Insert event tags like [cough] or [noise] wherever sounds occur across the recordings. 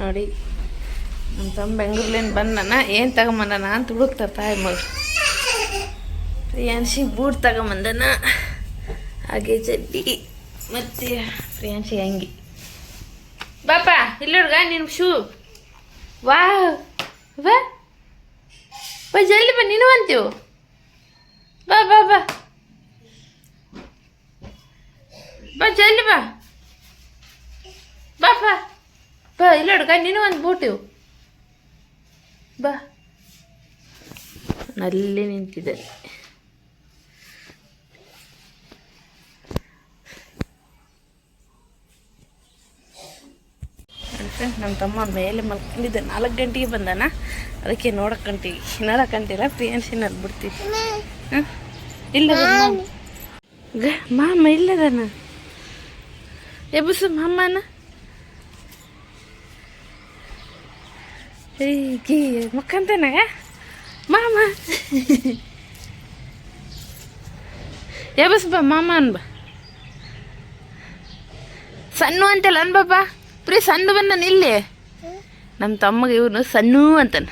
ನೋಡಿ ನಮ್ಮ ತಮ್ಮ ಬೆಂಗಳೂರ್ಲೇನು ಬಂದನ. ಏನು ತಗೊಂಬಂದನ ಅಂತ ಹುಡುಕ್ತಾರೆ ತಾಯಿ ಮಗಳು. ಪ್ರಿಯಾಂಶಿ ಬೂಟ್ ತಗೊಂಬಂದನ. ಹಾಗೆ ಚಡ್ಡಿ ಮತ್ತು ಪ್ರಿಯಾಂಶಿ ಅಂಗಿ. ಬಾಪ ಇಲ್ಲೋಡ್ಗ ನಿನ್ ಶೂ. ವಾ ಬಾ. ಬಾ ಜಲ್ದಿ ಬಾ, ನೀನು ಅಂತೀವು ಬಾ ಬಾ ಬಾ. ಬಾ ಜಲ್ದಿ ಬಾ. ಬಾ ಬಾ. ಬಾ ಇಲ್ಲ ಹುಡುಗ ನೀನು ಒಂದು ಬೂಟ್ ಇವು. ಬಾ. ಅಲ್ಲಿ ನಿಂತಿದೆ. ನಮ್ಮ ತಮ್ಮ ಮೇಲೆ ಮಲ್ಕೊಂಡಿದ್ದೆ. ನಾಲ್ಕು ಗಂಟೆಗೆ ಬಂದಾನ. ಅದಕ್ಕೆ ನೋಡಕ್ಕೆ ಗಂಟೆಗೆ ನೋಡಕ್ಕೆ ಗಂಟಿಲ್ಲ ಪ್ರಿಯಾನ್ಸಿನಲ್ಲಿ ಬಿಡ್ತೀವಿ. ಹಾಂ ಇಲ್ಲ ಗ ಮಾಮ ಇಲ್ಲದನ? ಎಬ್ಬಸು ಮಾಮನ. ಗೀ ಮಕ್ಕಂತನಾಗ ಮಾಮ. ಬಸ್ ಬಾ, ಮಾಮ ಅನ್ ಬಾ. ಸಣ್ಣ ಅಂತಲ್ಲ ಅನ್ಬಪ್ಪ ಪ್ರೀ ಸಣ್ಣ ಬಂದನ ಇಲ್ಲಿ ನಮ್ಮ ತಮ್ಮಗೆ ಇವನು ಸಣ್ಣು ಅಂತಾನ.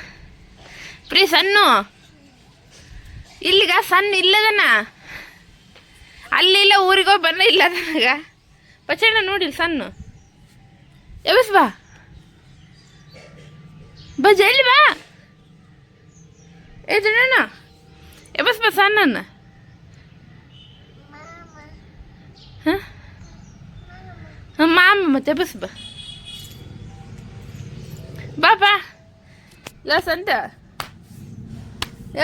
ಪ್ರೀ ಸಣ್ಣು ಇಲ್ಲಿಗ ಸಣ್ಣ ಇಲ್ಲದನ? ಅಲ್ಲಿ ಇಲ್ಲ, ಊರಿಗೋ ಬಂದ ಇಲ್ಲ ಅದನಗ ಪಚಣ್ಣ ನೋಡಿಲ್ಲ ಸಣ್ಣ ಎಬಸ್ ಬಾ. ಬಾ ಜಲ್ದಿ ಬಾ. ಏ ಜಣ್ಣ ಎಬಸ್ ಬಾ ಸಣ್ಣನ್ನ ಹಾಂ? ಹಾಂ, ಮಾಮ ಮತ್ತೆ, ಬಸ್, ಬಾ. ಬಾ ಬಾ. ಇಲ್ಲ ಸಂತ.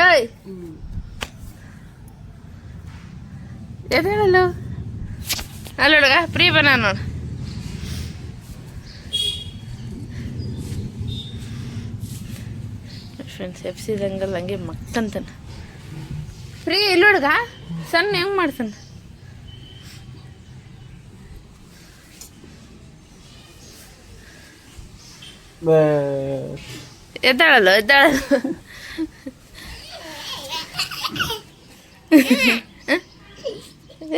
ಏಯ್. ಎದೇಳಲ್ಲ ಅಲ್ಲ ಹುಡುಗ ಫ್ರೀ ಬನ ನೋಡು ಫ್ರೆಂಡ್ಸ್ ಎಪ್ಸಿದಂಗಲ್ಲ ಹಂಗೆ ಮಕ್ಕಂತಾನೆ. ಫ್ರೀ ಇಲ್ಲ ಹುಡುಗ? ಸಣ್ಣ ಹೆಂಗೆ ಮಾಡ್ತಾನ ಎದ್ದಾಳಲ್ಲ ಎದ್ದಾಳಲ್ಲ.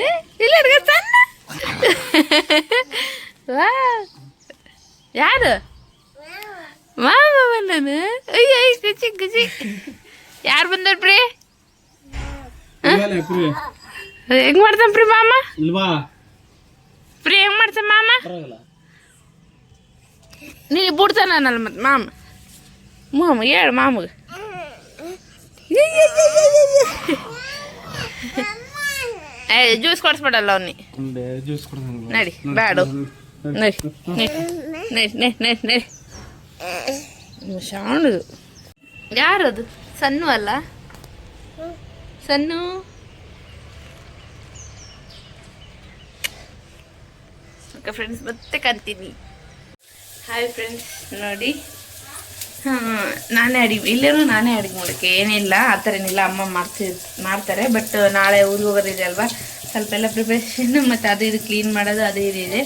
ಏ, ಇಲ್ಲ ಹುಡುಗ ಸಣ್ಣ. ವಾ. ಯಾರು? ಮಾಮ ಬಂದನು ಅಯ್ಯ ಖುಷಿ ಖುಷಿ ಯಾರು ಬಂದರ್ ಪ್ರೀ ಹೆಂಗ್ ಮಾಡ್ತಾನ ಪ್ರೀ ಮಾಮ? ಪ್ರೀ ಹೆಂಗ್ ಮಾಡ್ತಾನ ಮಾಮ? ನೀ ಬಿಡ್ತಾನಲ್ಲ ಮತ್ತೆ ಮಾಮ. ಮಾಮ ಹೇಳು ಮಾಮಗೆ ಜ್ಯೂಸ್ ಕೊಡಿಸ್ಬಿಡಲ್ಲ ಅವ್ನಿ ಜ್ಯೂಸ್ ನಡಿ ಬ್ಯಾಡು. ನಡಿ. ನಡಿ ನಡಿ ನಡಿ ನಡಿ. ಶಾಣದು ಯಾರದು ಸಣ್ಣ ಅಲ್ಲ? ಸಣ್ಣ ಓಕೆ ಫ್ರೆಂಡ್ಸ್ ಮತ್ತೆ ಕಂತೀನಿ ಹಾಯ್ ಫ್ರೆಂಡ್ಸ್ ನೋಡಿ. ಹಾಂ ನಾನೇ ಅಡಿಗೆ ಇಲ್ಲೇನೂ ನಾನೇ ಅಡಿಗೆ ಮಾಡೋಕ್ಕೆ ಏನಿಲ್ಲ ಆ ಥರ ಏನಿಲ್ಲ ಅಮ್ಮ ಮಾಡ್ತಿ ಮಾಡ್ತಾರೆ ಬಟ್ ನಾಳೆ ಊರಿಗೆ ಹೋಗೋದಿದೆ ಅಲ್ವಾ? ಸ್ವಲ್ಪ ಎಲ್ಲ ಪ್ರಿಪ್ರೇಷನ್ ಮತ್ತು ಅದು ಇದು ಕ್ಲೀನ್ ಮಾಡೋದು, ಅದು ಇದು ಇದೆ.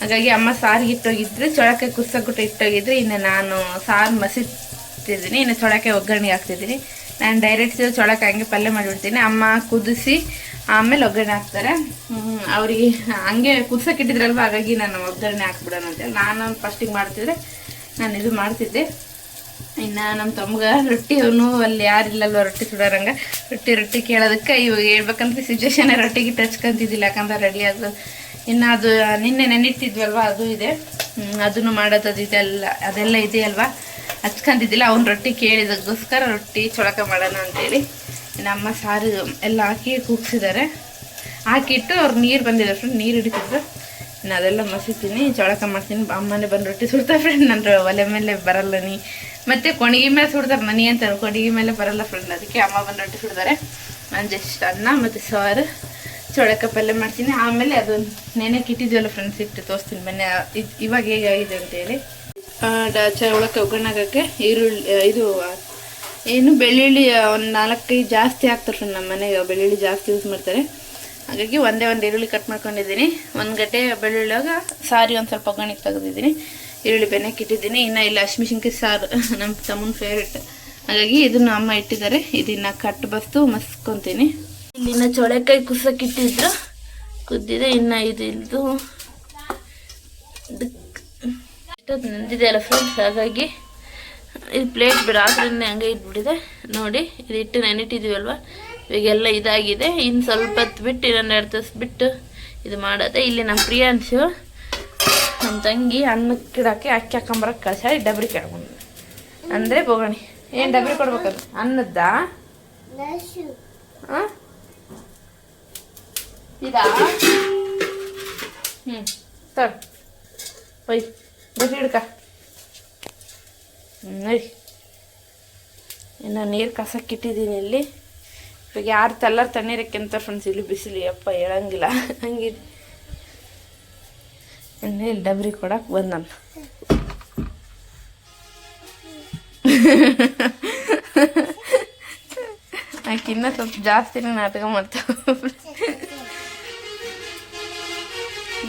ಹಾಗಾಗಿ ಅಮ್ಮ ಸಾರಿಗೆ ಇಟ್ಟೋಗಿದ್ರೆ ಚೊಳಕೆ ಕುಸಕ್ಬಿಟ್ಟು ಇಟ್ಟೋಗಿದ್ರೆ. ಇನ್ನು ನಾನು ಸಾರು ಮಸಿತಿದ್ದೀನಿ, ಇನ್ನು ಚೊಳಕೆ ಒಗ್ಗರಣೆ ಹಾಕ್ತಿದ್ದೀನಿ. ನಾನು ಡೈರೆಕ್ಟ್ ಚೊಳಕೆ ಹಂಗೆ ಪಲ್ಯ ಮಾಡಿಬಿಡ್ತೀನಿ. ಅಮ್ಮ ಕುದಿಸಿ ಆಮೇಲೆ ಒಗ್ಗರಣೆ ಹಾಕ್ತಾರೆ. ಅವರಿಗೆ ಹಂಗೆ ಕುದ್ಸಕ್ಕೆ ಇಟ್ಟಿದ್ರಲ್ವ, ಹಾಗಾಗಿ ನಾನು ಒಗ್ಗರಣೆ ಹಾಕ್ಬಿಡೋಣ ಅಂತೇಳಿ ನಾನು ಫಸ್ಟಿಗೆ ಮಾಡ್ತಿದ್ರೆ, ನಾನು ಇದು ಮಾಡ್ತಿದ್ದೆ. ಇನ್ನು ನಮ್ಮ ತಮ್ಗೆ ರೊಟ್ಟಿ ಅವನು ಅಲ್ಲಿ ಯಾರಿಲ್ಲಲ್ವ ರೊಟ್ಟಿ ಸುಡೋರಂಗ. ರೊಟ್ಟಿ ರೊಟ್ಟಿ ಕೇಳೋದಕ್ಕೆ ಇವಾಗ ಹೇಳ್ಬೇಕಂದ್ರೆ ಸಿಚುವೇಶನ್ ರೊಟ್ಟಿಗೆ ಟಚ್ಕೊಂತಿದ್ದಿಲ್ಲ ಯಾಕಂದ್ರೆ ರೆಡಿ ಆಗ ಇನ್ನು ಅದು ನಿನ್ನೆ ನೆನಿಟ್ಟಿದ್ವಲ್ವ ಅದು ಇದೆ. ಅದನ್ನು ಮಾಡೋದು ಅದು ಇದೆಲ್ಲ ಅದೆಲ್ಲ ಇದೆ ಅಲ್ವಾ? ಹಚ್ಕೊಂತಿದ್ದಿಲ್ಲ, ಅವ್ನು ರೊಟ್ಟಿ ಕೇಳಿದಕ್ಕೋಸ್ಕರ ರೊಟ್ಟಿ ಚೊಳಕ ಮಾಡೋಣ ಅಂತೇಳಿ. ನಮ್ಮ ಸಾರು ಎಲ್ಲ ಹಾಕಿ ಕೂಗ್ಸಿದ್ದಾರೆ ಹಾಕಿಟ್ಟು ಅವ್ರು ನೀರು ಬಂದಿದ್ದಾರೆ ಫ್ರೆಂಡ್ ನೀರು ಹಿಡಿತಿದ್ರು. ಅದೆಲ್ಲ ಮಸಿತೀನಿ ಚೊಳಕ ಮಾಡ್ತೀನಿ, ಅಮ್ಮನೇ ಬಂದು ರೊಟ್ಟಿ ಸುಡ್ತಾ ಫ್ರೆಂಡ್ ನನ್ನ ಒಲೆ ಮೇಲೆ ಬರಲ್ಲ ನೀ. ಮತ್ತೆ ಕೊಣಿಗೆ ಮೇಲೆ ಸುಡ್ತಾರೆ ಮನಿ ಅಂತ ಕೊಣಿಗೆ ಮೇಲೆ ಬರಲ್ಲ ಫ್ರೆಂಡ್ ಅದಕ್ಕೆ ಅಮ್ಮ ಬಂದು ರೊಟ್ಟಿ ಸುಡ್ತಾರೆ. ನಾನು ಜಸ್ಟ್ ಅನ್ನ ಮತ್ತು ಸಾರು ಚೊಳಕ ಪಲ್ಯ ಮಾಡ್ತೀನಿ. ಆಮೇಲೆ ಅದು ನೆನೆ ಇಟ್ಟಿದ್ವಲ್ಲ ಫ್ರೆಂಡ್ಸ್ ಇಟ್ಟು ತೋರಿಸ್ತೀನಿ ಬನ್ನಿ ಇವಾಗ ಇದ್- ಇವಾಗ ಹೇಗಾಗಿದೆ ಅಂತೇಳಿ ಒಗ್ಗರಣೆ ಒಗ್ಗರಣಾಗಕ್ಕೆ ಈರುಳ್ಳಿ ಇದು ಏನು ಬೆಳ್ಳುಳ್ಳಿ ಒಂದು ನಾಲ್ಕೈದು ಜಾಸ್ತಿ ಹಾಕ್ತಾರೆ ಫ್ರೆಂಡ್ ನಮ್ಮ ಮನೆಗೆ ಬೆಳ್ಳುಳ್ಳಿ ಜಾಸ್ತಿ ಯೂಸ್ ಮಾಡ್ತಾರೆ. ಹಾಗಾಗಿ ಒಂದೇ ಒಂದು ಈರುಳ್ಳಿ ಕಟ್ ಮಾಡ್ಕೊಂಡಿದ್ದೀನಿ. ಒಂದು ಗಡ್ಡೆ ಬೆಳ್ಳುಳ್ಳಿಯಾಗ ಸಾರಿ ಒಂದು ಸ್ವಲ್ಪ ಒಗ್ಗರಣೆಗೆ ತೆಗೆದಿದ್ದೀನಿ. ಈರುಳ್ಳಿ ಬೆನ್ನಕ್ಕೆ ಇಟ್ಟಿದ್ದೀನಿ ಇನ್ನು ಇಲ್ಲ ಹಸಿಮೆಣ್ಸಿನ್ಕಾಯಿ ಸಾರು ನಮ್ಮ ತಮ್ಮನ ಫೇವ್ರೇಟ್ ಹಾಗಾಗಿ ಇದನ್ನು ಅಮ್ಮ ಇಟ್ಟಿದ್ದಾರೆ. ಇದನ್ನ ಕಟ್ ಬಸ್ತು ಮಸ್ಕೊತೀನಿ. ಇಲ್ಲಿನ ಚೊಳೆಕಾಯಿ ಕುಸಕ್ಕಿಟ್ಟಿದ್ರು ಕುದ್ದಿದೆ, ಇನ್ನು ಇದು ಇಲ್ದು. ನಂದಿದೆ ಅಲ್ಲ ಫ್ರೆಂಡ್ಸ್ ಹಾಗಾಗಿ ಇದು ಪ್ಲೇಟ್ ಬಿಡ. ಆದ್ರಿಂದ ಹಂಗೆ ಇಟ್ಬಿಟ್ಟಿದೆ ನೋಡಿ, ಇದು ಇಟ್ಟು ನೆನಿಟ್ಟಿದ್ದೀವಲ್ವ ಇವಾಗೆಲ್ಲ ಇದಾಗಿದೆ. ಇನ್ನು ಸ್ವಲ್ಪ ಹೊತ್ತು ಬಿಟ್ಟು ಇನ್ನೊಂದು ಎರಡು ತಾಸು ಬಿಟ್ಟು ಇದು ಮಾಡೋದೆ. ಇಲ್ಲಿ ನಮ್ಮ ಪ್ರಿಯಾಂಶು ನಮ್ಮ ತಂಗಿ ಅನ್ನಕ್ಕೆ ಇಡಕ್ಕೆ ಅಕ್ಕಿ ಹಾಕೊಂಬರಕ್ಕೆ ಕಳ್ಸಿ ಡಬ್ರಿ ಕೇಳ್ಕೊಂಡು ಅಂದರೆ ಬೋಗಣಿ ಏನು ಡಬ್ರಿ ಕೊಡ್ಬೇಕದು? ಅನ್ನದ್ದಾ? ಇದಾ? ಹ್ಞೂ ತಗೊಳ್ ಒಯ್ ಬಿಸಿ ಹಿಡ್ಕ. ನೀರು ಇಲ್ಲಿ. ಇವಾಗ ಯಾರು ತಲ್ಲರ್ ತಣ್ಣೀರಕ್ಕೆ ಫ್ರೆಂಡ್ಸ್ ಇಲ್ಲಿ ಬಿಸಿಲು, ಅಪ್ಪ ಹೇಳಂಗಿಲ್ಲ. ಹಂಗಿದೆ ಇನ್ನು ಇಲ್ಲಿ ಡಬ್ರಿ ಕೊಡಕ್ಕೆ ಬಂದನು. ಆಕಿನ್ನ ಸ್ವಲ್ಪ ಜಾಸ್ತಿನೇ ನಾಟಕ ಮಾಡ್ತಾವ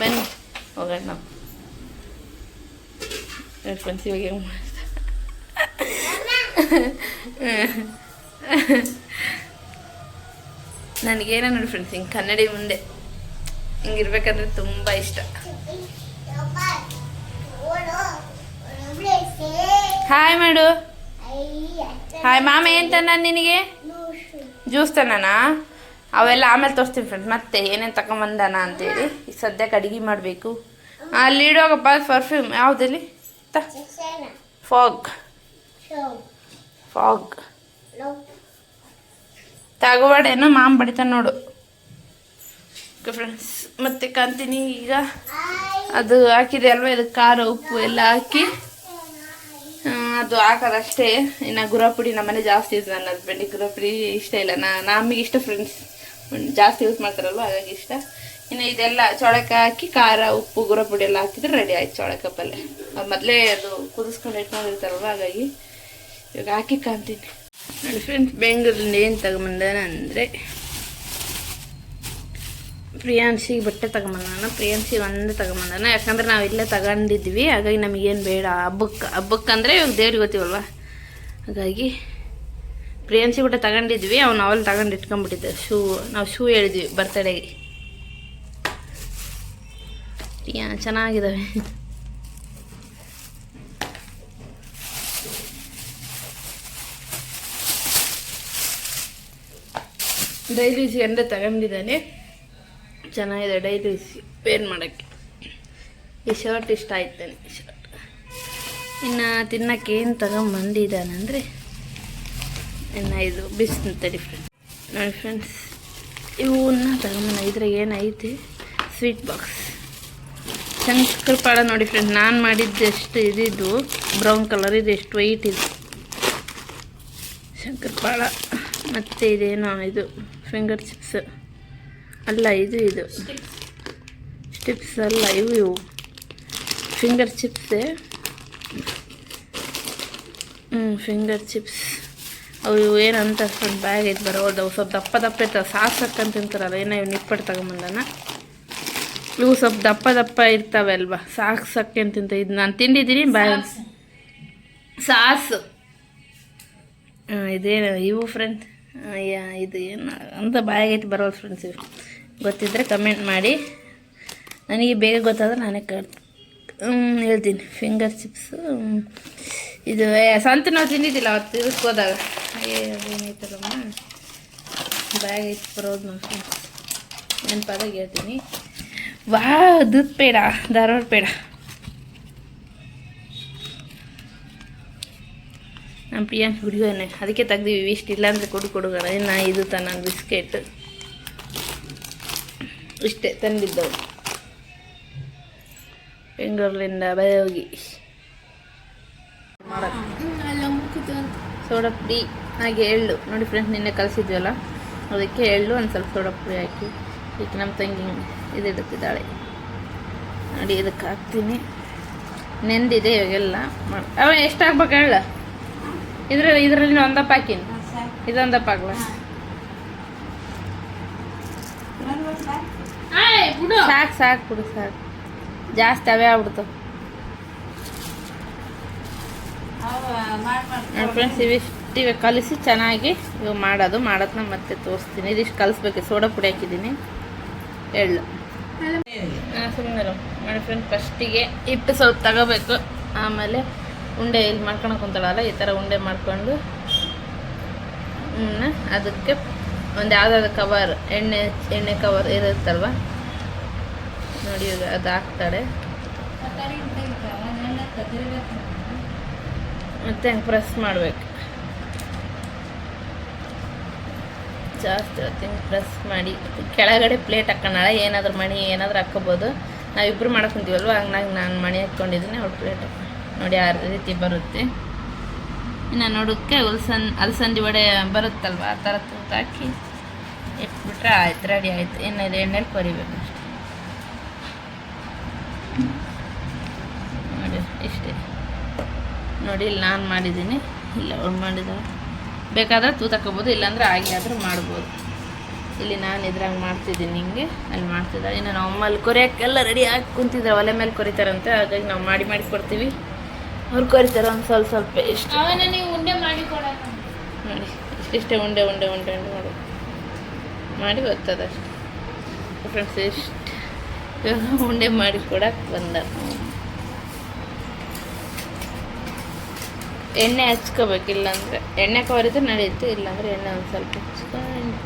ಬನ್ನಿ, ಹೋಗೋಣ ನಾವು. ಫ್ರೆಂಡ್ಸ್ ಇವಾಗ ಹೆಂಗೆ ನನಗೇನೋ ನೋಡಿ ಫ್ರೆಂಡ್ಸ್ ಹಿಂಗೆ ಕನ್ನಡಿ ಮುಂದೆ ಹಿಂಗಿರ್ಬೇಕಂದ್ರೆ ತುಂಬ ಇಷ್ಟ. ಹಾಯ್ ಮಾಡು. ಹಾಯ್ ಮಾಮ ಏನ್ ತಂದ ನಿನಗೆ? ಜ್ಯೂಸ್ ತಂದಾನ ಅವೆಲ್ಲ ಆಮೇಲೆ ತೋರಿಸ್ತೀನಿ ಫ್ರೆಂಡ್ಸ್ ಮತ್ತೆ ಏನೇನು ತಗೊಂಬಂದಾನ ಅಂತೇಳಿ. ಈಗ ಸದ್ಯಕ್ಕೆ ಅಡುಗೆ ಮಾಡಬೇಕು. ಅಲ್ಲಿ ಇಡೋಗಪ್ಪ ಪರ್ಫ್ಯೂಮ್ ಯಾವುದಲ್ಲಿ ಫಾಗ್ ಫಾಗ್ ತಗೋಬೇಡೇನೋ ಮಾಮ್ ಬಡಿತಾನೆ ನೋಡು. ಫ್ರೆಂಡ್ಸ್ ಮತ್ತೆ ಕಾಂತೀನಿ ಈಗ. ಅದು ಹಾಕಿದೆ ಅಲ್ವಾ, ಇದು ಖಾರ ಉಪ್ಪು ಎಲ್ಲ ಹಾಕಿ. ಅದು ಹಾಕೋದಷ್ಟೇ. ಇನ್ನು ಗುರಾಪುಡಿ ನಮ್ಮನೆ ಜಾಸ್ತಿ ಯೂಸ್ ನನ್ನ ಹಸ್ಬೆಂಡಿಗೆ ಗುರಾಪುಡಿ ಇಷ್ಟ ಇಲ್ಲ. ನಾ ನಮಗೆ ಇಷ್ಟ ಫ್ರೆಂಡ್ಸ್ ಜಾಸ್ತಿ ಯೂಸ್ ಮಾಡ್ತಾರಲ್ವ, ಹಾಗಾಗಿ ಇಷ್ಟ. ಇನ್ನು ಇದೆಲ್ಲ ಚೊಳಕ ಹಾಕಿ ಖಾರ, ಉಪ್ಪು ಗುರಾಪುಡಿ ಎಲ್ಲ ಹಾಕಿದ್ರೆ ರೆಡಿ ಆಯ್ತು ಚೊಳಕ ಪಲ್ಯ. ಮೊದಲೇ ಅದು ಕುದಿಸ್ಕೊಂಡು ಇಟ್ಕೊಂಡಿರ್ತಾರಲ್ವ ಹಾಗಾಗಿ ಇವಾಗ ಹಾಕಿ ಕಾಣ್ತೀನಿ. ನೋಡಿ ಫ್ರೆಂಡ್ಸ್ ಬೆಂಗಳೂರಿಂದ ಏನು ತಗೊಂಬಂದಾನ ಅಂದರೆ ಪ್ರಿಯಾಂಶಿಗೆ ಬಟ್ಟೆ ತಗೊಂಬಂದಾನ, ಪ್ರಿಯಾಂಶಿ ಒಂದೇ ತಗೊಂಬಂದಾನ. ಯಾಕಂದ್ರೆ ನಾವು ಇಲ್ಲೇ ತಗೊಂಡಿದ್ವಿ, ಹಾಗಾಗಿ ನಮಗೇನು ಬೇಡ. ಹಬ್ಬಕ್ಕೆ ಹಬ್ಬಕ್ಕೆ ಅಂದರೆ ಇವಾಗ ದೇವ್ರಿಗೆ ಗೊತ್ತೀವಲ್ವ? ಹಾಗಾಗಿ ಪ್ರಿಯಾಂಶಿ ಬಟ್ಟೆ ತಗೊಂಡಿದ್ವಿ, ಅವ್ನು ಅವಲ್ಲಿ ತಗೊಂಡು ಇಟ್ಕೊಂಡ್ಬಿಟ್ಟಿದ್ದೆ. ಶೂ, ನಾವು ಶೂ ಹೇಳಿದ್ವಿ ಬರ್ತಡೇಗೆ ಪ್ರಿಯಾ ಚೆನ್ನಾಗಿದ್ದಾವೆ ಡೈಲಿ ಎಂದ ತಗೊಂಡಿದ್ದಾನೆ. ಚೆನ್ನಾಗಿದೆ ಡೈಲಿ ಪೇನ್ ಮಾಡೋಕ್ಕೆ? ಈ ಶರ್ಟ್ ಇಷ್ಟ ಆಯ್ತಾನೆ ಈ ಶರ್ಟ್. ಇನ್ನು ತಿನ್ನಕ್ಕೆ ಏನು ತಗೊಂಬಂದಿದ್ದಾನಂದರೆ, ಇನ್ನು ಇದು ತಡಿ ಫ್ರೆಂಡ್ಸ್ ನೋಡಿ ಫ್ರೆಂಡ್ಸ್ ಇವನ್ನ ತಗೊಂಬಂದ ಇದ್ರಾಗ ಏನೈತಿ? ಸ್ವೀಟ್ ಬಾಕ್ಸ್ ಶಂಕರಪಾಳ ನೋಡಿ ಫ್ರೆಂಡ್ಸ್ ನಾನು ಮಾಡಿದ್ದು ಎಷ್ಟು ಇದಿದ್ದು ಬ್ರೌನ್ ಕಲರ್ ಇದು, ಎಷ್ಟು ವೈಟ್ ಇದು. ಶಂಕರಪಾಳ. ಮತ್ತು ಇದೇನೋ ಇದು. Finger chips. ಅಲ್ಲ ಇದು ಇದು. ಸ್ಟಿಪ್ಸ್ ಅಲ್ಲ ಇವು ಇವು. Finger chips. ಹ್ಞೂ ಫಿಂಗರ್ ಚಿಪ್ಸ್. ಅವು ಇವು ಏನಂತ ಅಷ್ಟೊಂದು ಬ್ಯಾಗ್ ಐತೆ ಬರೋದು ಅವು ಸ್ವಲ್ಪ ದಪ್ಪ ದಪ್ಪ ಇರ್ತಾವೆ. ಸಾಸ್ ಹಾಕೊಂಡು ತಿಂತಾರಲ್ಲ ಏನೋ ಇವು ನಿಪ್ಪಟ್ಟು ತಗೊಂಬಂದಾನ? ಇವು ಸ್ವಲ್ಪ ದಪ್ಪ ದಪ್ಪ ಇರ್ತಾವೆ ಅಲ್ವಾ? ಸಾಕ್ಸ್ ಅಂತ ತಿಂತ ಇದು ನಾನು ತಿಂದಿದ್ದೀನಿ ಬ್ಯಾಗ್ ಸಾಸು ಹಾಂ ಇದೇನು ಇವು ಫ್ರೆಂಡ್ ಇದು ಏನು? ಅಂತ ಬಾಯಾಗೈತಿ ಬರೋಲ್ಲ ಫ್ರೆಂಡ್ಸ್ ಗೊತ್ತಿದ್ದರೆ ಕಮೆಂಟ್ ಮಾಡಿ. ನನಗೆ ಬೇಗ ಗೊತ್ತಾದ್ರೆ ನಾನೇ ಕಳ್ ಹೇಳ್ತೀನಿ. ಫಿಂಗರ್ ಚಿಪ್ಸು ಇದು ಸಂತೆ ನಾವು ತಿಂದಿದ್ದಿಲ್ಲ ಅವತ್ತು ಇದಕ್ಕೆ ಹೋದಾಗ. ಏನೈತಲ್ಲಮ್ಮ ಅದೇನೈತಲ್ಲಮ್ಮ ಬ್ಯಾಗ್ ಐತೆ ಬರೋದು ನಮ್ಮ ಫ್ರೆಂಡ್ಸ್ ನೆನಪಾದಾಗ ಹೇಳ್ತೀನಿ. ವಾ ದುಪ್ಪೇಡ ಪೇಡ, ಧಾರವಾಡ ಪೇಡ. ನಮ್ಮ ಪ್ರಿಯಾನ್ ಹುಡುಗನೇ. ಅದಕ್ಕೆ ತೆಗ್ದೀವಿ. ಇಷ್ಟು ಇಲ್ಲ ಅಂದರೆ ಕೊಡು ಕೊಡುಗಣ ಇನ್ನು ಇದು ತನ್ನ ಬಿಸ್ಕೆಟ್. ಇಷ್ಟೇ ತಂದಿದ್ದವು. ಬೆಂಗಳೂರಿಂದ ಹೋಗಿ ಸೋಡಾ ಪುಡಿ. ಹಾಗೆ ಎಳ್ಳು. ನೋಡಿ ಫ್ರೆಂಡ್ಸ್ ನಿನ್ನೆ ಕಲಿಸಿದ್ವಲ್ಲ? ಅದಕ್ಕೆ ಎಳ್ಳು ಒಂದು ಸ್ವಲ್ಪ ಸೋಡಾ ಪುಡಿ ಹಾಕಿ. ಈಗ ನಮ್ಮ ತಂಗಿ ಇದಿಡುತ್ತಿದ್ದಾಳೆ ನೋಡಿ ಇದಕ್ಕೆ ಹಾಕ್ತೀನಿ. ನೆಂದಿದೆ ಇವಾಗೆಲ್ಲ. ಮಾಡಿ ಅವ ಎಷ್ಟು ಹಾಕ್ಬೇಕು ಹೇಳ? ಇದ್ರಲ್ಲಿ ಇದರಲ್ಲಿ ಒಂದಪ್ಪ ಹಾಕಿನಿ. ಇದೊಂದಪ್ಪ ಹಾಕ್ಲ? ಸಾಕು ಸಾಕು ಬಿಡು ಸಾಕು. ಜಾಸ್ತಿ ಅವೇ ಆಗ್ಬಿಡ್ತಾವ ಫ್ರೆಂಡ್ಸ್ ಇವಿಷ್ಟು ಇವಾಗ ಕಲಿಸಿ ಚೆನ್ನಾಗಿ. ಇವಾಗ ಮಾಡೋದು ಮಾಡೋದನ್ನ ಮತ್ತೆ ತೋರಿಸ್ತೀನಿ. ಇದಿಷ್ಟು ಕಲಿಸ್ಬೇಕು. ಸೋಡಾ ಪುಡಿ ಹಾಕಿದ್ದೀನಿ. ಎಳ್ಳು. ಸುಮ್ಮನೆ ಮಾಡಿ ಫ್ರೆಂಡ್ ಫಸ್ಟಿಗೆ ಹಿಟ್ಟು ಸ್ವಲ್ಪ ತಗೋಬೇಕು. ಆಮೇಲೆ ಉಂಡೆ ಇಲ್ಲಿ ಮಾಡ್ಕೊಳಕ್ಕೆ ಕುಂತಾಳಲ್ಲ ಈ ಥರ ಉಂಡೆ ಮಾಡ್ಕೊಂಡು ಅದಕ್ಕೆ ಒಂದು ಯಾವುದಾದ್ರು ಕವರ್ ಎಣ್ಣೆ ಎಣ್ಣೆ ಕವರ್ ಇರುತ್ತಲ್ವ? ನೋಡಿ ಅದು ಹಾಕ್ತಾಳೆ ಮತ್ತೆ ಹಂಗೆ ಪ್ರೆಸ್ ಮಾಡಬೇಕು. ಜಾಸ್ತಿ ಹೊತ್ತು ಹಿಂಗೆ ಪ್ರೆಸ್ ಮಾಡಿ ಕೆಳಗಡೆ ಪ್ಲೇಟ್ ಹಾಕೋಣ ಏನಾದರೂ ಮಣಿ ಏನಾದರೂ ಹಾಕ್ಕೋಬೋದು. ನಾವಿಬ್ಬರು ಮಾಡ್ಕೊಂತೀವಲ್ವ ಕುಂತೀವಲ್ವ ಹಂಗಾಗಿ ನಾನು ಮಣಿ ಹಾಕ್ಕೊಂಡಿದ್ದೀನಿ ಅವ್ರು ಪ್ಲೇಟ್ ಹಾಕೊ ನೋಡಿ ಆ ರೀತಿ ಬರುತ್ತೆ. ಇನ್ನು ನೋಡೋಕ್ಕೆ ಉಲ್ಸನ್ ಅಲಸಂದಿ ವಡೆ ಬರುತ್ತಲ್ವ? ಆ ಥರ ತೂತಾಕಿ ಇಟ್ಬಿಟ್ರೆ ಆಯ್ತು, ರೆಡಿ ಆಯಿತು. ಇನ್ನು ಇದು ಎಣ್ಣೆಲಿ ಕೊರಿಬೇಕು ನೋಡಿ, ಇಷ್ಟೇ. ನೋಡಿ, ಇಲ್ಲಿ ನಾನು ಮಾಡಿದ್ದೀನಿ. ಇಲ್ಲ, ಅವ್ರು ಮಾಡಿದ ಬೇಕಾದ್ರೆ ತೂತಾಕೋಬೋದು, ಇಲ್ಲಾಂದ್ರೆ ಹಾಗೆ ಆದರೂ ಮಾಡ್ಬೋದು. ಇಲ್ಲಿ ನಾನು ಇದ್ರಾಗ ಮಾಡ್ತಿದ್ದೀನಿ ಹಿಂಗೆ ಅಲ್ಲಿ ಮಾಡ್ತಿದ್ದ ಇನ್ನು ನಾವು ಅಮ್ಮಲ್ಲಿ ಕೊರಿಯೋಕ್ಕೆಲ್ಲ ರೆಡಿ ಹಾಕಿ ಕುಂತಿದ್ರೆ, ಒಲೆ ಮೇಲೆ ಕೊರಿತಾರಂತೆ. ಹಾಗಾಗಿ ನಾವು ಮಾಡಿ ಮಾಡಿ ಕೊಡ್ತೀವಿ. ಅವ್ರು ಕೊರಿತಾರೆ ಒಂದು ಸ್ವಲ್ಪ ಸ್ವಲ್ಪ ಇಷ್ಟು. ಅವನ ನೀವು ಉಂಡೆ ಮಾಡಿ ಕೊಡೋಣ ನೋಡಿ ಇಷ್ಟಿಷ್ಟೇ ಉಂಡೆ ಉಂಡೆ ಉಂಡೆ ಉಂಡೆ ಮಾಡಿ. ಮಾಡಿ ಬರ್ತದೆ ಅಷ್ಟೇ. ಫ್ರೆಂಡ್ಸ್ ಇಷ್ಟು [laughs] ಉಂಡೆ ಮಾಡಿ ಕೊಡಕ್ಕೆ ಬಂದ. ಎಣ್ಣೆ ಹಚ್ಕೋಬೇಕು ಇಲ್ಲಾಂದ್ರೆ ಎಣ್ಣೆ ಕವರಿದ್ರೆ ನಡೆಯುತ್ತೆ ಇಲ್ಲಾಂದ್ರೆ ಎಣ್ಣೆ ಒಂದು ಸ್ವಲ್ಪ ಹಚ್ಕೊಂಡು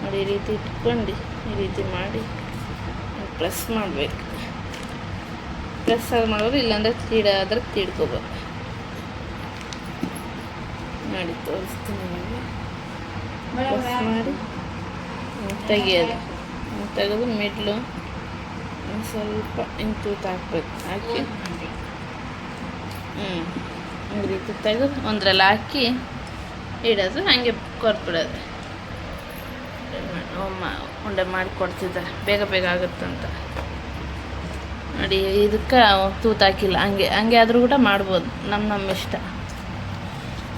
ನೋಡಿ ಈ ರೀತಿ ಇಟ್ಕೊಂಡು ಈ ರೀತಿ ಮಾಡಿ ಪ್ರೆಸ್ ಮಾಡಬೇಕು. ಪ್ರೆಸ್ ಮಾಡ್ಬೋದು ಇಲ್ಲಾಂದ್ರೆ ತೀಡಾದ್ರೆ ತೀಡ್ಕೋಬೇಕು ಮಾಡಿ ತೋರಿಸ್ತೀನಿ ಮಾಡಿ. ತೆಗಿಯೋದು. ತೆಗೆದು ಮಿಡ್ಲು ಸ್ವಲ್ಪ ಹಿಂಗೆ ತೂತು ಹಾಕ್ಬೇಕು. ಹಾಕಿ. ಹ್ಞೂ ಈ ರೀತಿ ತೆಗೆದು ಒಂದ್ರಲ್ಲಿ ಹಾಕಿ ಇಡೋದು, ಹಂಗೆ ಕೊರ್ಬಿಡೋದು ಉಂಡೆ ಮಾಡಿ ಕೊಡ್ತಿದ್ದಾರೆ. ಬೇಗ ಬೇಗ ಆಗುತ್ತಂತ. ನೋಡಿ, ಇದಕ್ಕೆ ತೂತಾಕಿಲ್ಲ ಹಂಗೆ ಹಂಗೆ ಆದರೂ ಕೂಡ ಮಾಡ್ಬೋದು. ನಮ್ಮ ನಮ್ಮ ಇಷ್ಟ.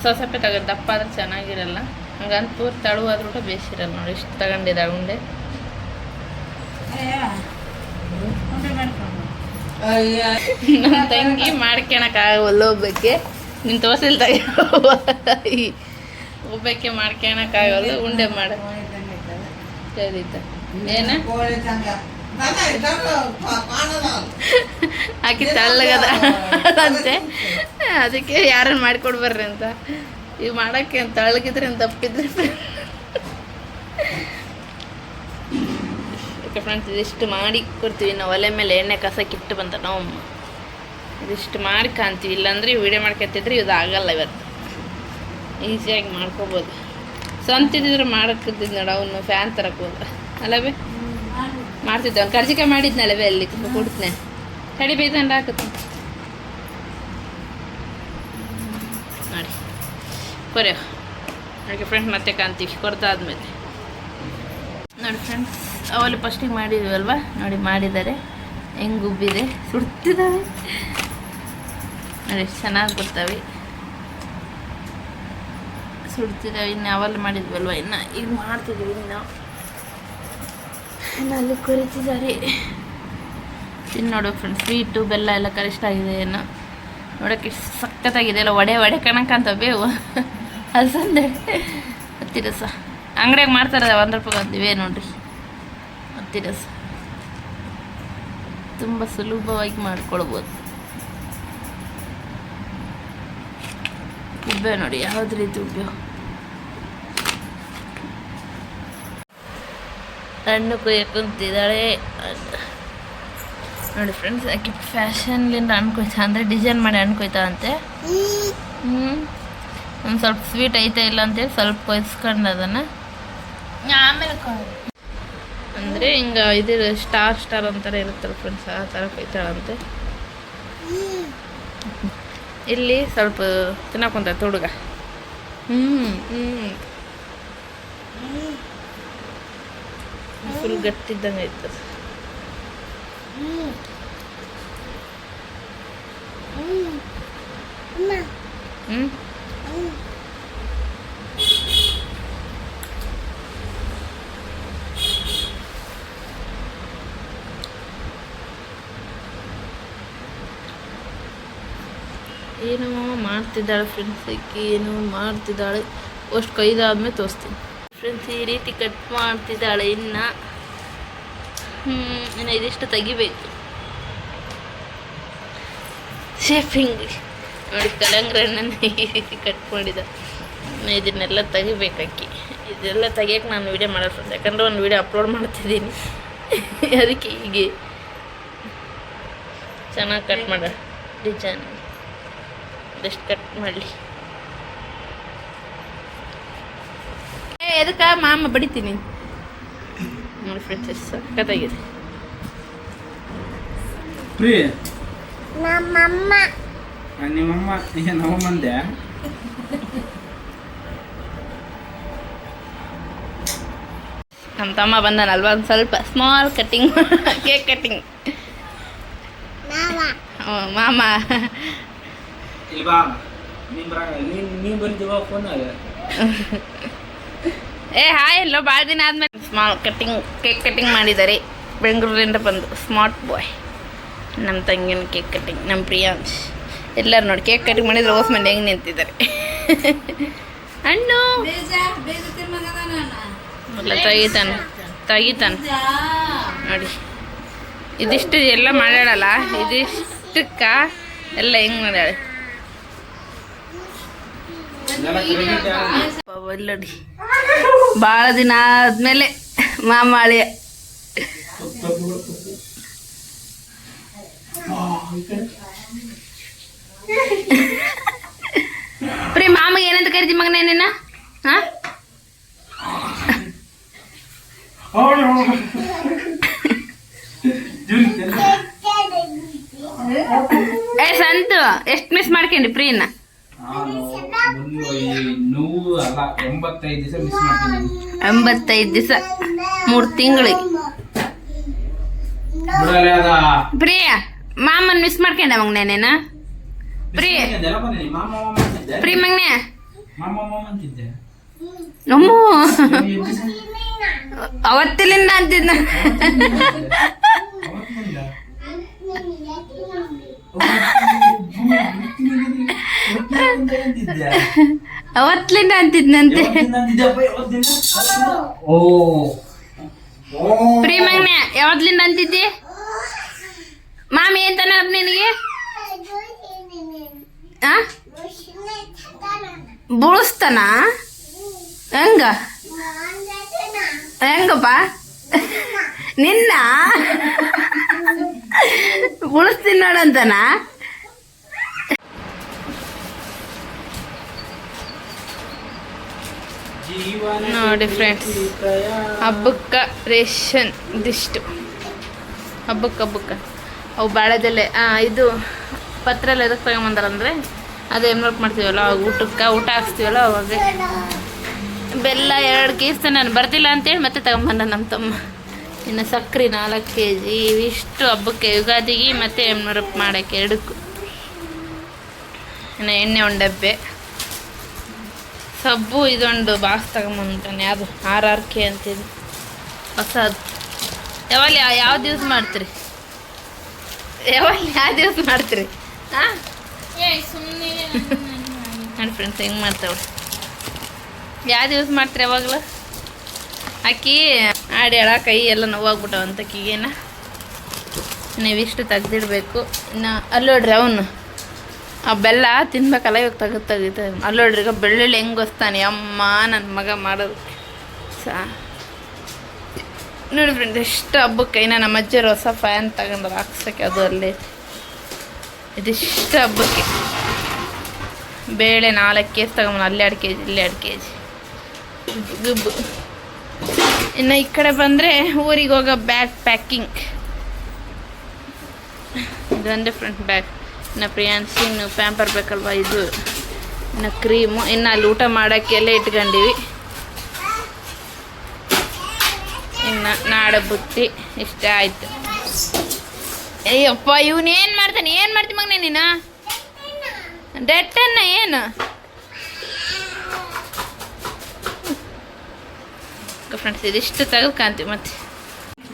ಸೊಸಪ್ಪೆ ತಗೊಂಡು ದಪ್ಪ ಆದ್ರೆ ಚೆನ್ನಾಗಿರಲ್ಲ. ಹಂಗಂತ ಪೂರ್ತಿ ತಳುವಾದ್ರೂ ಕೂಡ ಬೇಸಿರಲ್ಲ ನೋಡಿ, ಇಷ್ಟು ತಗೊಂಡಿದ್ದ ಉಂಡೆ. ನಮ್ಮ ತಂಗಿ ಮಾಡ್ಕೊಳಕ್ಕಾಗಲ್ಲ ಒಬ್ಬಕ್ಕೆ. ನಿನ್ನ ತೋಸಿಲ್ ತಗ. ಒಬ್ಬಕ್ಕೆ ಮಾಡ್ಕೊಳಕ್ಕಾಗಲ್ಲ ಉಂಡೆ ಮಾಡ. ಸರಿ ಏನ? ಆಕಿ ತಳ್ಳಗದ ಅಂತೆ. ಅದಕ್ಕೆ ಯಾರನ್ನ ಮಾಡ್ಕೊಡ್ಬರ್ರಿ ಅಂತ. ಇವು ಮಾಡಕ್ಕೆ ತಳ್ಳಗಿದ್ರೆ ತಪ್ಪಿದ್ರೆ. ಫ್ರೆಂಡ್ಸ್ ಇದಿಷ್ಟು ಮಾಡಿ ಕೊಡ್ತೀವಿ. ನಾವು ಒಲೆ ಮೇಲೆ ಎಣ್ಣೆ ಕಸಕ್ಕಿಟ್ಟು ಬಂತ ನಾವು. ಇದಿಷ್ಟು ಮಾಡಿ ಕಾಣ್ತೀವಿ. ಇಲ್ಲಾಂದ್ರೆ ವಿಡಿಯೋ ಮಾಡ್ಕೊತಿದ್ರೆ ಇದು ಆಗಲ್ಲ ಇವತ್ತು. ಈಸಿಯಾಗಿ ಮಾಡ್ಕೋಬೋದು. ಸ್ವಂತಿದ್ರೆ ಮಾಡಕ್ಕಿದ್ದು ನೋಡ, ಅವನು ಫ್ಯಾನ್ ತರಕ್ಕೆ ಹೋದ. ಅಲ್ಲವೇ ಮಾಡ್ತಿದ್ದೆ. ಅವ್ನು ಕರ್ಜಿಕಾಯಿ ಮಾಡಿದ್ನಲ್ಲವೇ ಅಲ್ಲಿ ಕೊಡ್ತೇನೆ. ತಡಿ ಬೇಯ್ದಂಡ ಹಾಕುತ್ತೆ ನೋಡಿ. ಕೊರೆ. ನೋಡಿ ಫ್ರೆಂಡ್ ಮತ್ತೆ ಕಾಣ್ತೀವಿ, ಕೊರ್ದಾದ್ಮೇಲೆ. ನೋಡಿ ಫ್ರೆಂಡ್ಸ್ ಅವಲ್ಲಿ ಫಸ್ಟಿಗೆ ಮಾಡಿದ್ವಲ್ವಾ? ನೋಡಿ, ಮಾಡಿದ್ದಾರೆ. ಹೆಂಗೆ ಉಬ್ಬಿದೆ. ಸುಡ್ತಿದ್ದಾವೆ ನೋಡಿ, ಚೆನ್ನಾಗಿ ಬರ್ತವೆ. ಸುಡ್ತಿದ್ದಾವೆ ಇನ್ನು ಅವಲ್ಲಿ ಮಾಡಿದ್ವಲ್ವ? ಇನ್ನು ಈಗ ಮಾಡ್ತಿದ್ದೀವಿ ಇನ್ನು. ಇನ್ನು ಕುರಿತಿದ್ದಾರೆ. ಕೊರಿತಿದ್ದಾರೆ ಫ್ರೆಂಡ್ ಫ್ರೆಂಡ್ಸ್ ಸ್ವೀಟು ಬೆಲ್ಲ ಎಲ್ಲ ಕರೆಕ್ಟ್ ಆಗಿದೆ ಏನೋ. ನೋಡೋಕೆ ಸಖತ್ತಾಗಿದೆ. ಎಲ್ಲ ಒಡೆ ಒಡೆ ಕಣಕ್ಕಂತ ಬೇವು. ಅಲ್ಸಂದೆ ಹತ್ತಿರ ಸಹ ಅಂಗಡಿಯಾಗ ಮಾಡ್ತಾರೆ ಒಂದು ರೂಪಾಯಿ ಅಂದಿವೆ ನೋಡಿರಿ. ಹತ್ತಿರ ರಸ. ತುಂಬ ಸುಲಭವಾಗಿ ಮಾಡ್ಕೊಳ್ಬೋದು. ಉಬ್ಬೆ ನೋಡಿ, ಯಾವ್ದು ರೀತಿ ಉಬ್ಬೆ? ಹಣ್ಣು ಕುಯ್ಯಕ್ಕೆ ಕುಂತಿದ್ದಾಳೆ. ನೋಡಿ ಫ್ರೆಂಡ್ಸ್ ಆಕೆ ಫ್ಯಾಷನ್ಲಿಂದ ಹಣ್ಣು ಕೊಯ್ತಾ ಅಂದರೆ ಡಿಸೈನ್ ಮಾಡಿ ಹಣ್ಣು ಅಂತೆ. ಹ್ಞೂ ಒಂದು ಸ್ವಲ್ಪ ಸ್ವೀಟ್ ಐತೆ ಇಲ್ಲ ಅಂತೇಳಿ ಸ್ವಲ್ಪ ಕೊಯ್ಸ್ಕೊಂಡು ಅದನ್ನು. ಆಮೇಲೆ ಅಂದರೆ ಹಿಂಗೆ ಇದು ಸ್ಟಾರ್ ಸ್ಟಾರ್ ಅಂತಾರೆ ಇರುತ್ತಲ್ಲ ಫ್ರೆಂಡ್ಸ್ ಆ ಥರ ಕೊಯ್ತಾಳಂತೆ ಇಲ್ಲಿ ಸ್ವಲ್ಪ ತಿನ್ನಕೊಂತ ಹುಡುಗ ಹ್ಞೂ ಹ್ಞೂ ಫುಲ್ ಗಟ್ಟಿದ್ದಂಗೆ ಐತೆ ಹ್ಞೂ ಏನೋ ಮಾಡ್ತಿದ್ದಾಳೆ ಫ್ರೆಂಡ್ಸ್ ಆಕಿ ಏನೋ ಮಾಡ್ತಿದ್ದಾಳೆ. ಅಷ್ಟು ಕೈದಾದ್ಮೇಲೆ ತೋರಿಸ್ತೀನಿ. ಫ್ರೆಂಡ್ಸ್ ಈ ರೀತಿ ಕಟ್ ಮಾಡ್ತಿದ್ದಾಳೆ ಇನ್ನು. ಇನ್ನು ಇದಿಷ್ಟು ತೆಗಿಬೇಕು. ಶೇಪಿಂಗ್ ನೋಡಿ ಕಲಂಗ್ರಣ್ಣನ್ನು [laughs] ಕಟ್ ಮಾಡಿದ ಇದನ್ನೆಲ್ಲ ಇದನ್ನೆಲ್ಲ ತೆಗಿಬೇಕಕ್ಕಿ ಇದೆಲ್ಲ ತೆಗಿಯಕ್ಕೆ ನಾನು ವೀಡಿಯೋ ಮಾಡೋದು ಯಾಕಂದರೆ ಒಂದು ವೀಡಿಯೋ ಅಪ್ಲೋಡ್ ಮಾಡ್ತಿದ್ದೀನಿ. [laughs] ಅದಕ್ಕೆ ಹೀಗೆ. ಚೆನ್ನಾಗಿ ಕಟ್ ಮಾಡ. ಡಿಸೈನ್ ಜಸ್ಟ್ ಕಟ್ ಮಾಡಲಿ? ಎದಕ್ಕೆ? ಮಾಮ ಬಡಿತೀನಿ. ನೋಡಿ ಫ್ರೆಂಡ್ಸ್ ಎಷ್ಟು ಸಖತ್ತಾಗಿದೆ ಪ್ರೀ ನಮ್ಮಮ್ಮ ನಿಮ್ಮಮ್ಮ ಈಗ ನಮ್ಮಮ್ಮಂದೆ ನಮ್ಮ ತಮ್ಮ ಬಂದನಲ್ವಾ ಒಂದು ಸ್ವಲ್ಪ ಸ್ಮಾಲ್ ಕಟ್ಟಿಂಗ್ ಕೇಕ್ ಕಟ್ಟಿಂಗ್ ಮಾಮ ಏ ಹಾಯ್ ಎಲ್ಲೋ ಭಾಳ ದಿನ ಆದ್ಮೇಲೆ ಸ್ಮಾಲ್ ಕಟ್ಟಿಂಗ್ ಕೇಕ್ ಕಟ್ಟಿಂಗ್ ಮಾಡಿದ್ದಾರೆ ಬೆಂಗಳೂರಿಂದ ಬಂದು ಸ್ಮಾರ್ಟ್ ಬಾಯ್ ನಮ್ಮ ತಂಗಿನ ಕೇಕ್ ಕಟ್ಟಿಂಗ್ ನಮ್ಮ ಪ್ರಿಯಾಂಶ್ ಎಲ್ಲರೂ ನೋಡಿ ಕೇಕ್ ಕಟ್ಟಿಂಗ್ ಮಾಡಿದ್ರೆ ಓಸ್ ಮಂದಿ ಹೆಂಗೆ ನಿಂತಿದ್ದಾರೆ. ಹಣ್ಣು ಇಲ್ಲ ತೆಗಿತಾನೆ ತೆಗಿತಾನೆ. ನೋಡಿ ಇದಿಷ್ಟು ಎಲ್ಲ ಮಾಡ್ಯಾಳಲ್ಲ ಇದಿಷ್ಟಕ್ಕ ಎಲ್ಲ ಹೆಂಗೆ ಮಾಡ್ಯಾಳೆ. ಯಾರು ಭಾಳ ದಿನ ಆದ್ಮೇಲೆ ಮಾಮಾಳಿಯ ಪ್ರೀ ಮಾಮ ಏನಂತ ಕರಿತಿ ಮಗನೇ ನಿನ್ನ? ಹಾ? ಏ ಸಂತು ಎಷ್ಟು ಮಿಸ್ ಮಾಡ್ಕೊಂಡಿ ಪ್ರೀನ? ನಾನು ಮುನ್ನೂ ಈ ನೂರು ಅಲ್ಲ ಎಂಬತ್ತೈದು ದಿವಸ ಮಿಸ್ ಮಾಡ್ತೀನಿ. ಎಂಬತ್ತೈದು ದಿವಸ ಮೂರು ತಿಂಗಳಿಗೆ. ಬಿಡಲ್ಲ ಅದ ಪ್ರಿಯ ಮಾಮನ್ ಮಿಸ್ ಮಾಡ್ಕೊಂಡ ಮಗನೇ ನೇನ? ಪ್ರಿಯ. ಪ್ರಿಯ ಬಂದಿನಿ ಮಾಮ ಮಾಮ ಅಂತಿದ್ದೆ. ಪ್ರೀ ಮಗನೇ? ಮಾಮ ಮಾಮ ಅಂತಿದ್ದೆ. ನಮ್ಮ ಅವತ್ತಿಲಿಂದ ಅಂತಿದ್ನ. ಅವತ್ತಿಲಿಂದ ಅಂತಿದ್ನಂತೆ. ಯಾವತ್ತಿಂದ ಅಂತಿದ್ದೆಪ್ಪ, ಓ. ಓ. ಪ್ರೀ ಮಗನೇ ಯಾವತ್ಲಿಂದ ಅಂತಿದ್ದಿ? ಮಾಮಿ ಅಂತಾನ ನಿನಗೆ? ಬುಳಿಸ್ತಾನ? ಹೆಂಗ? ಹೆಂಗಪ್ಪ? ನಿನ್ನ? ಬುಳಿಸ್ತೀನಿ ನೋಡಂತಾನ ನೋಡಿ ಫ್ರೆಂಡ್ಸ್ ಹಬ್ಬಕ್ಕೆ ರೇಷನ್ ಇದಿಷ್ಟು. ಹಬ್ಬಕ್ಕೆ ಹಬ್ಬಕ್ಕೆ. ಅವು ಬಾಳೆದೆಲೆ ಇದು ಪತ್ರ ಎಲ್ಲ ಎದಕ್ಕೆ ತಗೊಂಬಂದಾರಂದರೆ ಅದೇ ವರ್ಕ್ ಮಾಡ್ತೀವಲ್ಲ, ಅವಾಗ ಊಟಕ್ಕೆ ಊಟ ಹಾಕ್ಸ್ತೀವಲ್ಲ ಅವಾಗ. ಬೆಲ್ಲ ಎರಡು ಕೆ ಜಿ ನಾನು ಬರ್ತಿಲ್ಲ ಅಂತೇಳಿ ಮತ್ತೆ ತಗೊಂಬಂದ ನಮ್ಮ ತಮ್ಮ. ಇನ್ನು ಸಕ್ಕರೆ ನಾಲ್ಕು ಕೆ ಜಿ ಇವಿಷ್ಟು ಹಬ್ಬಕ್ಕೆ ಯುಗಾದಿಗೆ ಮತ್ತು ಎಮ್ರಪ್ ಮಾಡೋಕ್ಕೆ ಎರಡಕ್ಕೂ. ಇನ್ನು ಎಣ್ಣೆ ಒಂದು ಡಬ್ಬೆ. ಸಬ್ಬು ಇದೊಂದು ಬಾಕ್ಸ್ ತಗೊಂಬಂದ್ಬಿಟ್ಟಾನೆ ಯಾವುದು ಆರ್ ಆರ್ ಕೆ ಅಂತಿದ್ದು ಹೊಸದು. ಯಾವಲ್ಲಿ ಯಾವ್ದು ಯೂಸ್ ಮಾಡ್ತೀರಿ? ಯಾವಲ್ಲಿ ಯಾವ್ದು ಯೂಸ್ ಮಾಡ್ತೀರಿ? ಹಾಂ ನೋಡಿ ಫ್ರೆಂಡ್ಸ್ ಹೆಂಗೆ ಮಾಡ್ತಾವೆ ಯಾವ್ದು ಯೂಸ್ ಮಾಡ್ತೀರಿ ಯಾವಾಗಲೂ? ಅಕ್ಕಿ ಅಳ ಕೈ ಎಲ್ಲ ನೋವಾಗ್ಬಿಟ್ಟವಂತ ಕೀಗೇನ ನೀವಿಷ್ಟು ತೆಗ್ದಿಡಬೇಕು. ಇನ್ನು ಅಲ್ಲೋಡ್ರಿ ಅವನು. ಆ ಬೆಲ್ಲ ತಿನ್ಬೇಕಲ್ಲ, ಇವಾಗ ತೆಗೆದು ತೆಗಿತ ಅಲ್ಲಿ ನೋಡ್ರಿ, ಈಗ ಬೆಳ್ಳುಳ್ಳಿ ಹೆಂಗೆ ಹೊಸ್ತಾನೆ ಅಮ್ಮ ನನ್ನ ಮಗ ಮಾಡೋದು. ಸಾ. ನೋಡಿ ಫ್ರೆಂಡ್ ಎಷ್ಟು ಹಬ್ಬಕ್ಕೆ ಇನ್ನು ನಮ್ಮ ಅಜ್ಜರು ಹೊಸ ಫ್ಯಾನ್ ತಗೊಂಡ್ರು, ಹಾಕ್ಸೋಕ್ಕೆ ಅದು ಅಲ್ಲಿ. ಇದಿಷ್ಟು ಹಬ್ಬಕ್ಕೆ. ಬೇಳೆ ನಾಲ್ಕು ಕೆ ಜಿ ತಗೊಂಬ ಅಲ್ಲಿ ಎರಡು ಕೆ ಜಿ ಇಲ್ಲಿ ಎರಡು ಕೆ ಜಿ ಗುಬ್ಬು. ಇನ್ನು ಈ ಕಡೆ ಬಂದರೆ ಊರಿಗೆ ಹೋಗೋ ಬ್ಯಾಗ್ ಪ್ಯಾಕಿಂಗ್ ಇದೊಂದೇ ಫ್ರೆಂಡ್ ಬ್ಯಾಗ್ ಇನ್ನು ಪ್ರಿಯಾನ್ಸಿ ಇನ್ನು ಪ್ಯಾಂಪರ್ ಬೇಕಲ್ವ ಇದು? ಇನ್ನು ಕ್ರೀಮು ಇನ್ನು ಅಲ್ಲಿ ಊಟ ಮಾಡೋಕ್ಕೆಲ್ಲ ಇಟ್ಕೊಂಡಿವಿ. ಇನ್ನು ನಾಡ ಬುತ್ತಿ ಇಷ್ಟೇ ಆಯ್ತು. ಅಯ್ಯಪ್ಪ ಇವನು ಏನು ಮಾಡ್ತಾನೆ? ಏನು ಮಾಡ್ತೀನಿ ಮಗನೇ ನೀನು? ಡೆಟ್ಟನ್ನ ಏನು? ಫ್ರೆಂಡ್ಸ್ ಇದಿಷ್ಟು ತೆಗೆದ್ಕೊಂತೀವಿ ಮತ್ತೆ.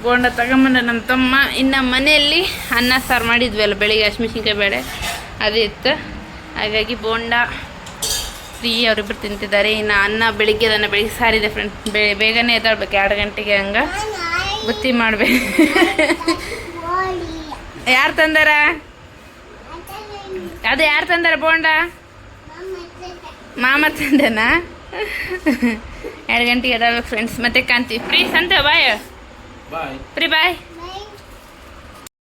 ಬೋಂಡ ತಗೊಂಬಂದ ನಮ್ಮ ತಮ್ಮ ಇನ್ನು ಮನೆಯಲ್ಲಿ ಅನ್ನ ಸಾರು ಮಾಡಿದ್ವಲ್ಲ, ಬೆಳಿಗ್ಗೆ ಹಸಿಮೆಣ್ಸಿನ್ಕಾಯಿ ಬೇಳೆ ಅದಿತ್ತು ಹಾಗಾಗಿ ಬೋಂಡ ಫ್ರೀ ಅವರಿಬ್ಬರು ತಿಂತಿದ್ದಾರೆ. ಇನ್ನು ಅನ್ನ ಬೆಳಿಗ್ಗೆ ಅದನ್ನು ಬೆಳಿಗ್ಗೆ ಸಾರಿದೆ ಫ್ರೆಂಡ್ ಬೆ, ಬೇಗನೆ ಎದ್ದಾಡ್ಬೇಕು, ಎರಡು ಗಂಟೆಗೆ ಹಂಗೆ. ಬುತ್ತಿ ಮಾಡಬೇಕು ಯಾರು ತಂದಾರ? ಅದು ಯಾರು ತಂದಾರ ಬೋಂಡ? ಮಾಮ ತಂದೆನಾ? ಎರಡು ಗಂಟೆಗೆ ಎದ್ದಾಡ್ಬೇಕು ಫ್ರೆಂಡ್ಸ್ ಮತ್ತೆ ಕಾಂತಿ, ಫ್ರೀ ಸಂತೆ ಬಾಯ್. ಬಾಯ್ ಪ್ರೀ ಬಾಯ್ ಬೈ